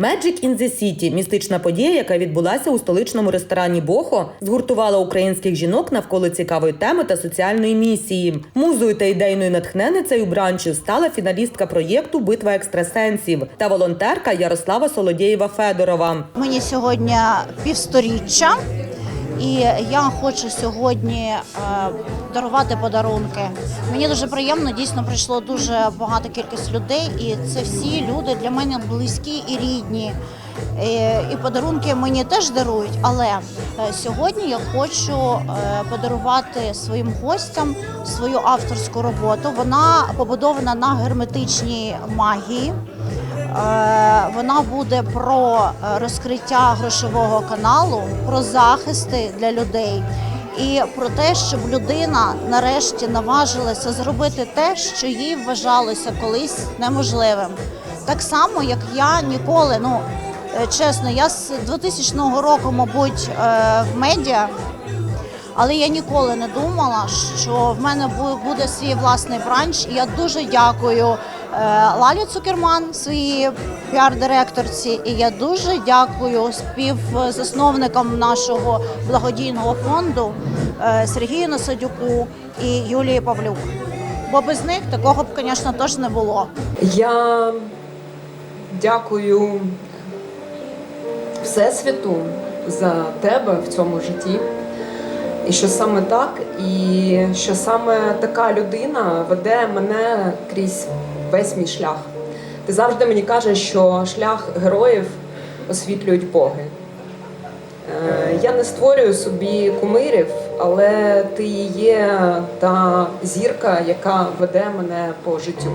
Magic in the City – містична подія, яка відбулася у столичному ресторані Бохо, згуртувала українських жінок навколо цікавої теми та соціальної місії. Музою та ідейною натхненницею бранчу стала фіналістка проєкту Битва екстрасенсів та волонтерка Ярослава Солодєєва Федорова. Мені сьогодні півсторіччя, і я хочу сьогодні е, дарувати подарунки. Мені дуже приємно, дійсно прийшло дуже багата кількість людей, і це всі люди для мене близькі і рідні. Е, І подарунки мені теж дарують, але е, сьогодні я хочу подарувати своїм гостям свою авторську роботу. Вона побудована на герметичній магії. Е, Вона буде про е, розкриття грошового каналу, про захисти для людей і про те, щоб людина нарешті наважилася зробити те, що їй вважалося колись неможливим. Так само, як я ніколи, ну е, чесно, я з 2000 року, мабуть, в медіа. Але я ніколи не думала, що в мене буде свій власний бранч. І я дуже дякую Лалі Цукерман, своїй піар-директорці, і я дуже дякую співзасновникам нашого благодійного фонду е, Сергію Насадюку і Юлії Павлюк. Бо без них такого б, звісно, теж не було. Я дякую Всесвіту за тебе в цьому житті. І що саме так, і що саме така людина веде мене крізь весь мій шлях. Ти завжди мені кажеш, що шлях героїв освітлюють боги. Е, Я не створюю собі кумирів, але ти є та зірка, яка веде мене по життю.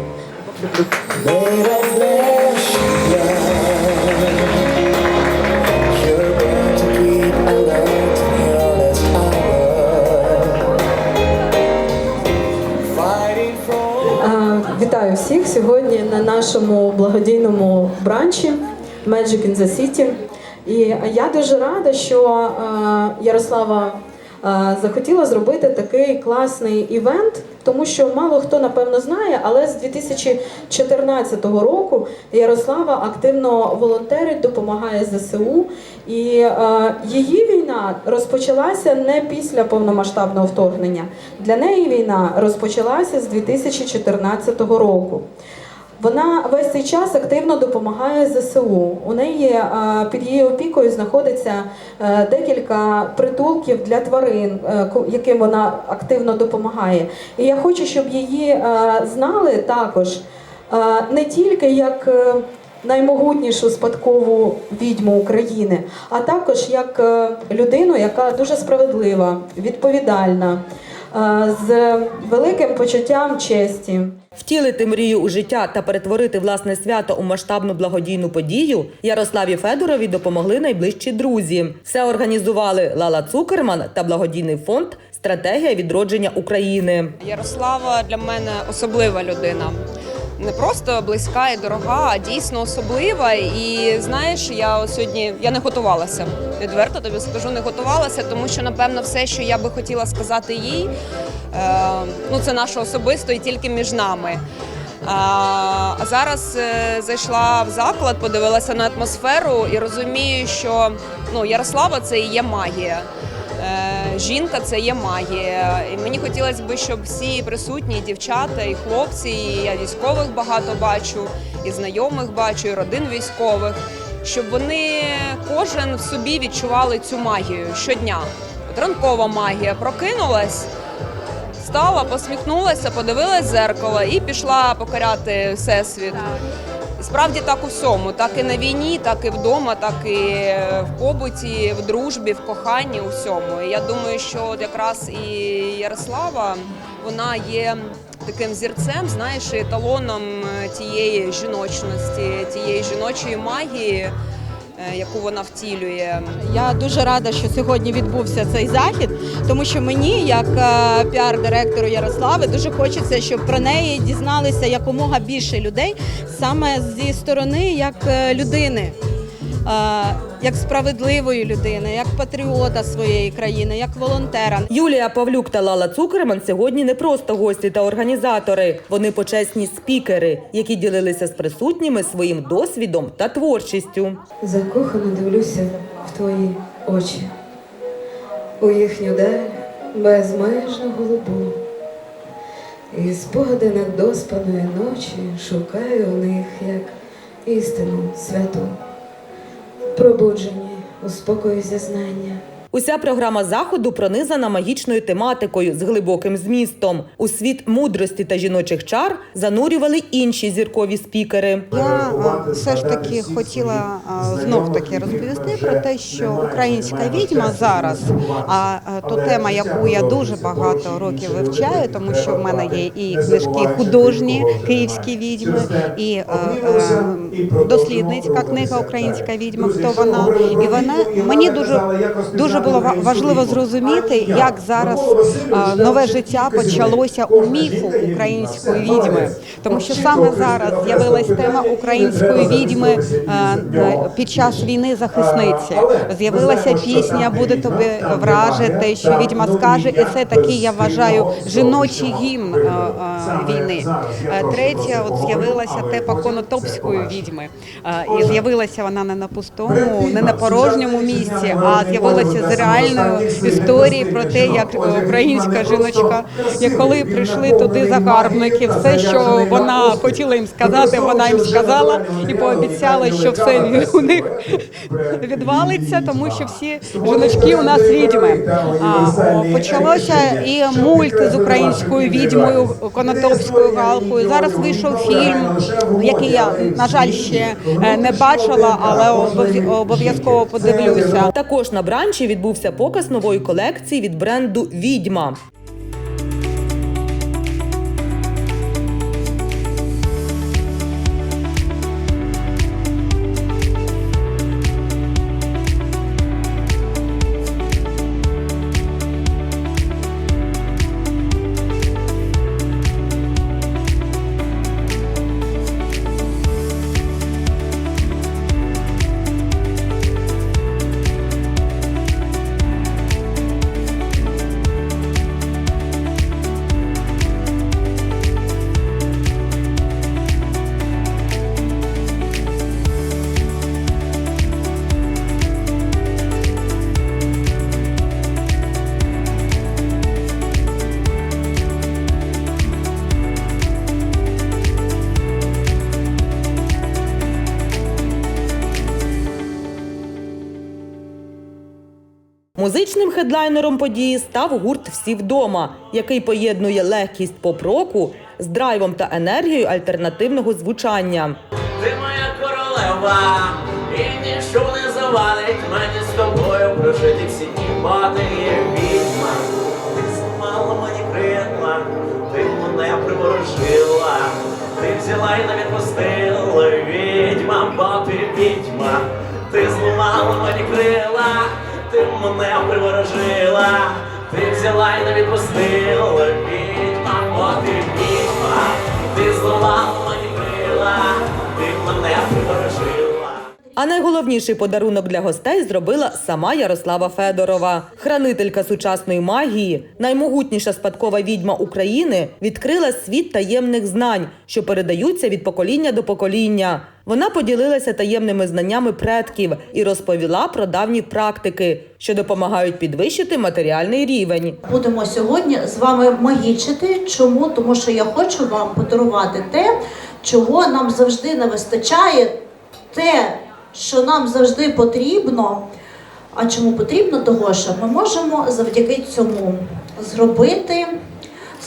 На нашому благодійному бранчі Magic in the City. І я дуже рада, що е, Ярослава е, захотіла зробити такий класний івент, тому що мало хто напевно знає, але з 2014 року Ярослава активно волонтерить, допомагає ЗСУ. І е, її війна розпочалася не після повномасштабного вторгнення. Для неї війна розпочалася з 2014 року. Вона весь цей час активно допомагає ЗСУ. У неї е, під її опікою знаходиться е, декілька притулків для тварин, е, яким вона активно допомагає. І я хочу, щоб її знали також не тільки як наймогутнішу спадкову відьму України, а також як людину, яка дуже справедлива, відповідальна, з великим почуттям честі. Втілити мрію у життя та перетворити власне свято у масштабну благодійну подію Ярославі Федорові допомогли найближчі друзі. Все організували Лала Цукерман та благодійний фонд Стратегія відродження України. Ярослава для мене особлива людина. Не просто близька і дорога, а дійсно особлива. І знаєш, я сьогодні я не готувалася. Відверто тобі скажу, не готувалася, тому що напевно все, що я би хотіла сказати їй, е, ну це наше особисто і тільки між нами. А зараз е, зайшла в заклад, подивилася на атмосферу і розумію, що ну Ярослава це і є магія. Жінка це є магія. І мені хотілося б, щоб всі присутні, і дівчата, і хлопці, і я військових багато бачу, і знайомих бачу, і родин військових, щоб вони кожен в собі відчували цю магію щодня. От ранкова магія прокинулась. Стала, посміхнулася, подивилась в зеркало і пішла покоряти всесвіт. Справді так у всьому, так і на війні, так і вдома, так і в побуті, в дружбі, в коханні, у всьому. Я думаю, що от якраз і Ярослава вона є таким зірцем, знаєш, еталоном е, тієї жіночності, тієї жіночої магії, яку вона втілює. Я дуже рада, що сьогодні відбувся цей захід, тому що мені, як е, піар-директору Ярослави, дуже хочеться, щоб про неї дізналися якомога більше людей саме зі сторони як е, людини. Як справедливої людини, як патріота своєї країни, як волонтера. Юлія Павлюк та Лала Цукерман сьогодні не просто гості та організатори. Вони почесні спікери, які ділилися з присутніми своїм досвідом та творчістю. Закохано дивлюся в твої очі, у їхню даль безмежно голубу. І спогади недоспаної ночі шукаю у них як істину святу, пробуджені у спокою зізнання. Уся програма заходу пронизана магічною тематикою з глибоким змістом. У світ мудрості та жіночих чар занурювали інші зіркові спікери. Я все ж таки хотіла знов таки розповісти про те, що українська відьма зараз, а а, то тема, яку я дуже багато років вивчаю, тому що в мене є і книжки художні київські відьми, і е, е, дослідницька книга Українська відьма. Хто вона? І вона мені дуже дуже було важливо зрозуміти, як зараз нове життя почалося у міфу української відьми, тому що саме зараз з'явилась тема української відьми під час війни захисниці. З'явилася пісня Буде тобі вражити, що відьма скаже, і це такий, я вважаю, жіночий гімн війни. Е, Третє, от з'явилася тепа конотопської відьми, Е, і з'явилася вона не на пустому, не на порожньому місці, а з'явилася з реальною історією про те, як українська жіночка, коли прийшли туди загарбники, все, що вона хотіла їм сказати, вона їм сказала і пообіцяла, що все у них відвалиться, тому що всі жіночки у нас відьми. А, почалося і мульт з українською відьмою, конотопською галкою. Зараз вийшов фільм, який я на жаль ще е, не бачила, але обов'я- обов'язково подивлюся. Також на бранчі відбувся показ нової колекції від бренду Відьма. Музичним хедлайнером події став гурт Всі вдома, який поєднує легкість поп-року з драйвом та енергією альтернативного звучання. Ти моя королева, і ніщо не завадить мені з тобою прожити всі дні, бо є відьма. Ти зламала мені крила, ти мене приворожила, ти взяла і не відпустила, відьма, бо ти відьма. Ти зламала мені крила, ти мене приворожила, ти взяла і не відпустила, відьма, бо ти відьма. Ти зламала мені крила, ти мене приворожила. А найголовніший подарунок для гостей зробила сама Ярослава Федорова. Хранителька сучасної магії, наймогутніша спадкова відьма України, відкрила світ таємних знань, що передаються від покоління до покоління. Вона поділилася таємними знаннями предків і розповіла про давні практики, що допомагають підвищити матеріальний рівень. Будемо сьогодні з вами магічити. Чому? Тому що я хочу вам подарувати те, чого нам завжди не вистачає, те, що нам завжди потрібно. А чому потрібно? Того, що ми можемо завдяки цьому зробити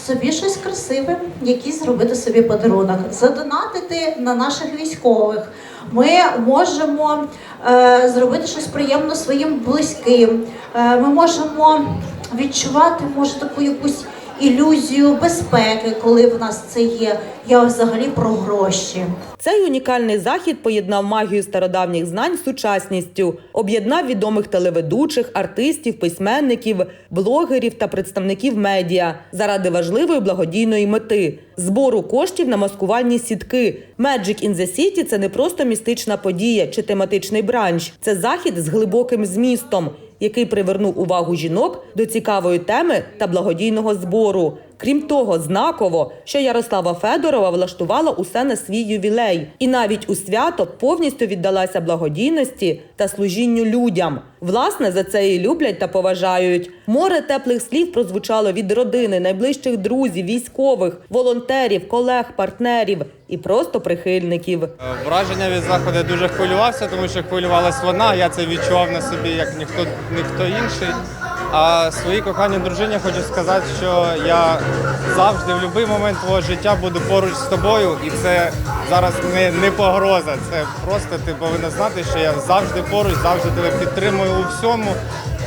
собі щось красиве, якийсь зробити собі подарунок, задонатити на наших військових. Ми можемо е, зробити щось приємно своїм близьким. Е, ми можемо відчувати, може, таку якусь ілюзію безпеки, коли в нас це є. Я взагалі про гроші. Цей унікальний захід поєднав магію стародавніх знань з сучасністю, об'єднав відомих телеведучих, артистів, письменників, блогерів та представників медіа заради важливої благодійної мети збору коштів на маскувальні сітки. Magic in the City – це не просто містична подія чи тематичний бранч, це захід з глибоким змістом, який привернув увагу жінок до цікавої теми та благодійного збору. Крім того, знаково, що Ярослава Федорова влаштувала усе на свій ювілей, і навіть у свято повністю віддалася благодійності та служінню людям. Власне, за це її люблять та поважають. Море теплих слів прозвучало від родини, найближчих друзів, військових, волонтерів, колег, партнерів і просто прихильників. Е, Враження від заходу дуже хвилювався, тому що хвилювалась вона. Я це відчував на собі як ніхто ніхто інший. А своїй коханій дружині хочу сказати, що я завжди в будь-який момент твого життя буду поруч з тобою, і це зараз не, не погроза. Це просто ти повинна знати, що я завжди поруч, завжди тебе підтримую у всьому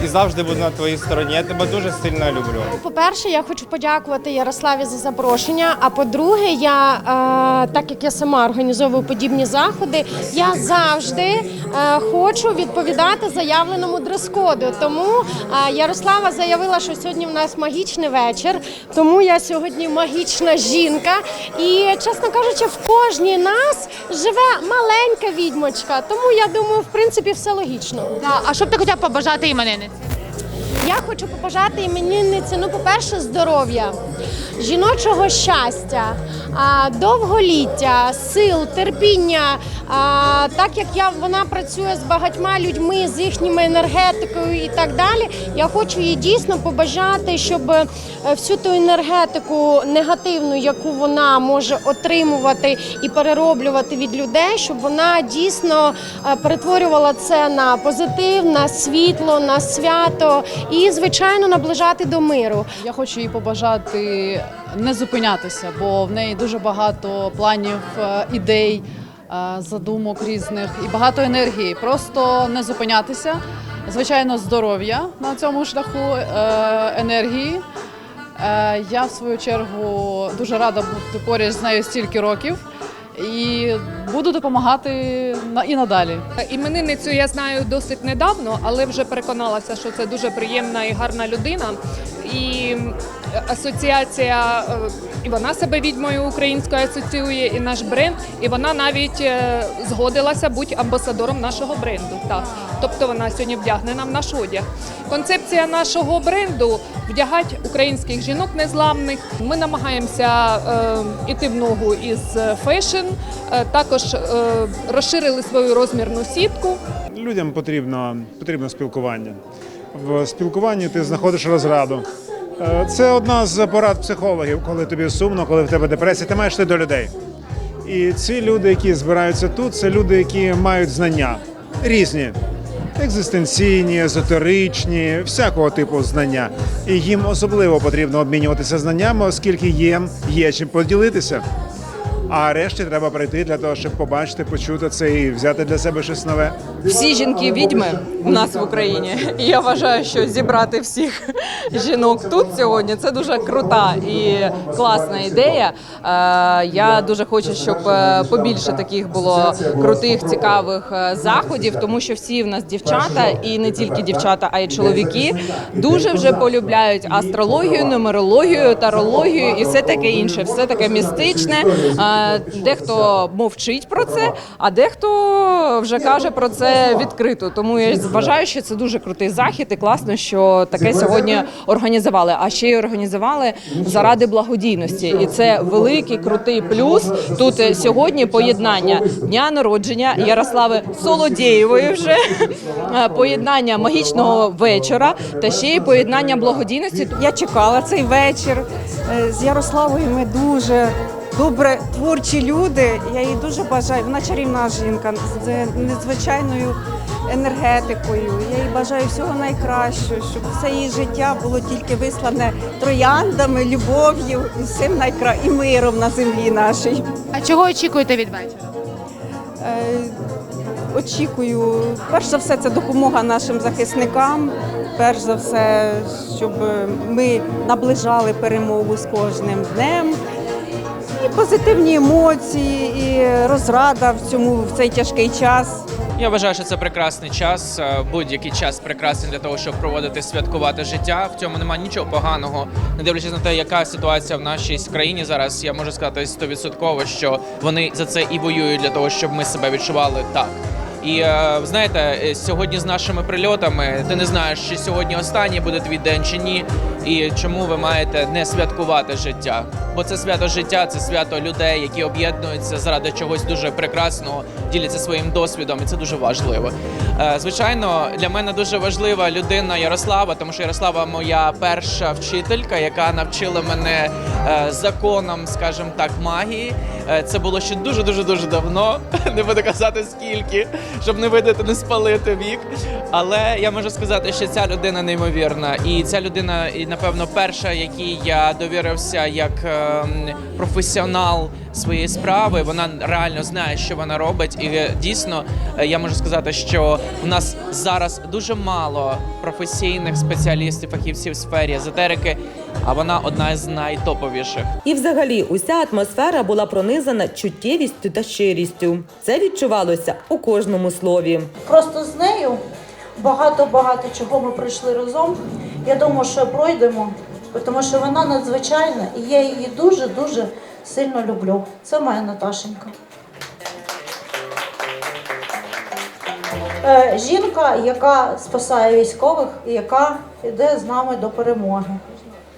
і завжди буду на твоїй стороні. Я тебе дуже сильно люблю. По-перше, я хочу подякувати Ярославі за запрошення. А по-друге, я е, так як я сама організовую подібні заходи, я завжди е, хочу відповідати заявленому дрес-коду. Тому е, Ярослава заявила, що сьогодні в нас магічний вечір, тому я сьогодні магічна жінка. І чесно кажучи, в кожній нас живе маленька відьмочка. Тому я думаю, в принципі, все логічно. А що б ти хотів побажати іменинниці? Я хочу побажати іменинниці, ну, по-перше, здоров'я, жіночого щастя, довголіття, сил, терпіння. Так як я вона працює з багатьма людьми, з їхніми енергетикою і так далі. Я хочу їй дійсно побажати, щоб е, всю ту енергетику негативну, яку вона може отримувати і перероблювати від людей, щоб вона дійсно е, перетворювала це на позитив, на світло, на свято і, звичайно, наближати до миру. Я хочу їй побажати не зупинятися, бо в неї дуже багато планів, е, ідей, е, задумок різних і багато енергії. Просто не зупинятися. Звичайно, здоров'я на цьому шляху е, енергії. Я в свою чергу дуже рада бути поряд з нею стільки років і буду допомагати на- і надалі. Іменинницю я знаю досить недавно, але вже переконалася, що це дуже приємна і гарна людина. І асоціація, е, і вона себе відьмою українською асоціює, і наш бренд, і вона навіть е, згодилася бути амбасадором нашого бренду. Так. Тобто вона сьогодні вдягнена в наш одяг. Концепція нашого бренду вдягати українських жінок незламних. Ми намагаємося е, іти в ногу із фешн. Е, також е, розширили свою розмірну сітку. Людям потрібно, потрібно спілкування. В спілкуванні ти знаходиш розраду. Е, Це одна з порад психологів, коли тобі сумно, коли в тебе депресія, ти маєш йти до людей. І ці люди, які збираються тут, це люди, які мають знання різні. Екзистенційні, езотеричні, всякого типу знання. І їм особливо потрібно обмінюватися знаннями, оскільки їм є чим поділитися. А решті треба прийти для того, щоб побачити, почути це і взяти для себе щось нове. Всі жінки відьми у нас в Україні. І я вважаю, що зібрати всіх жінок тут сьогодні це дуже крута і класна ідея. Е, Я дуже хочу, щоб е, побільше таких було крутих, цікавих е, заходів, тому що всі в нас дівчата, і не тільки дівчата, а й чоловіки дуже вже полюбляють астрологію, нумерологію, тарологію і все таке інше, все таке містичне. Е, Дехто мовчить про це, а дехто вже каже про це відкрито. Тому я вважаю, що це дуже крутий захід і класно, що таке сьогодні організували. А ще й організували заради благодійності, і це великий крутий плюс. Тут сьогодні поєднання дня народження Ярослави Солодєєвої вже е, поєднання магічного вечора та ще й поєднання благодійності. Я чекала цей вечір Е, з Ярославою. Ми дуже добре творчі люди. Я їй дуже бажаю. Вона чарівна жінка з незвичайною енергетикою. Я їй бажаю всього найкращого, щоб все її життя було тільки вислане трояндами, любов'ю і всім найкра... і миром на землі нашій. А чого очікуєте від вечора? Е, Очікую, перш за все, це допомога нашим захисникам, перш за все, щоб ми наближали перемогу з кожним днем. Позитивні емоції, і розрада в цьому в цей тяжкий час. Я вважаю, що це прекрасний час. Е, Будь-який час прекрасний для того, щоб проводити святкувати життя. В цьому немає нічого поганого. Не дивлячись на те, яка ситуація в нашій країні зараз, я можу сказати стовідсотково, що вони за це і воюють для того, щоб ми себе відчували так. І е, знаєте, е, сьогодні з нашими прильотами ти не знаєш, чи сьогодні останній буде твій день чи ні, і чому ви маєте не святкувати життя. Бо це свято життя, це свято людей, які об'єднуються заради чогось дуже прекрасного, діляться своїм досвідом, і це дуже важливо. Е, Звичайно, для мене дуже важлива людина Ярослава, тому що Ярослава моя перша вчителька, яка навчила мене е, законам, скажімо так, магії. Е, Це було ще дуже дуже дуже давно. Не буду казати скільки, щоб не видати, не спалити вік. Але я можу сказати, що ця людина неймовірна, і ця людина, напевно, перша, якій я довірився як ем, професіонал своєї справи. Вона реально знає, що вона робить, і е, дійсно е, я можу сказати, що у нас зараз дуже мало професійних спеціалістів, фахівців в сфері езотерики, а вона одна з найтоповіших. І взагалі уся атмосфера була пронизана чуттєвістю та щирістю. Це відчувалося у кожному слові. Просто з нею багато-багато чого ми пройшли разом. Я думаю, що пройдемо, тому що вона надзвичайна, і я її дуже-дуже сильно люблю. Це моя Наташенька. Е, Жінка, яка спасає військових і яка йде з нами до перемоги.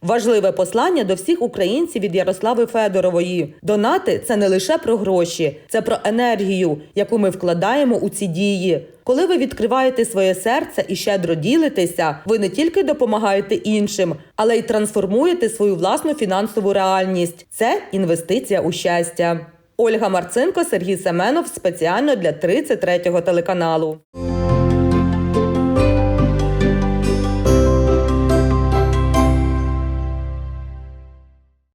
Важливе послання до всіх українців від Ярослави Федорової. Донати це не лише про гроші, це про енергію, яку ми вкладаємо у ці дії. Коли ви відкриваєте своє серце і щедро ділитеся, ви не тільки допомагаєте іншим, але й трансформуєте свою власну фінансову реальність. Це інвестиція у щастя. Ольга Марцинко, Сергій Семенов спеціально для 33-го телеканалу.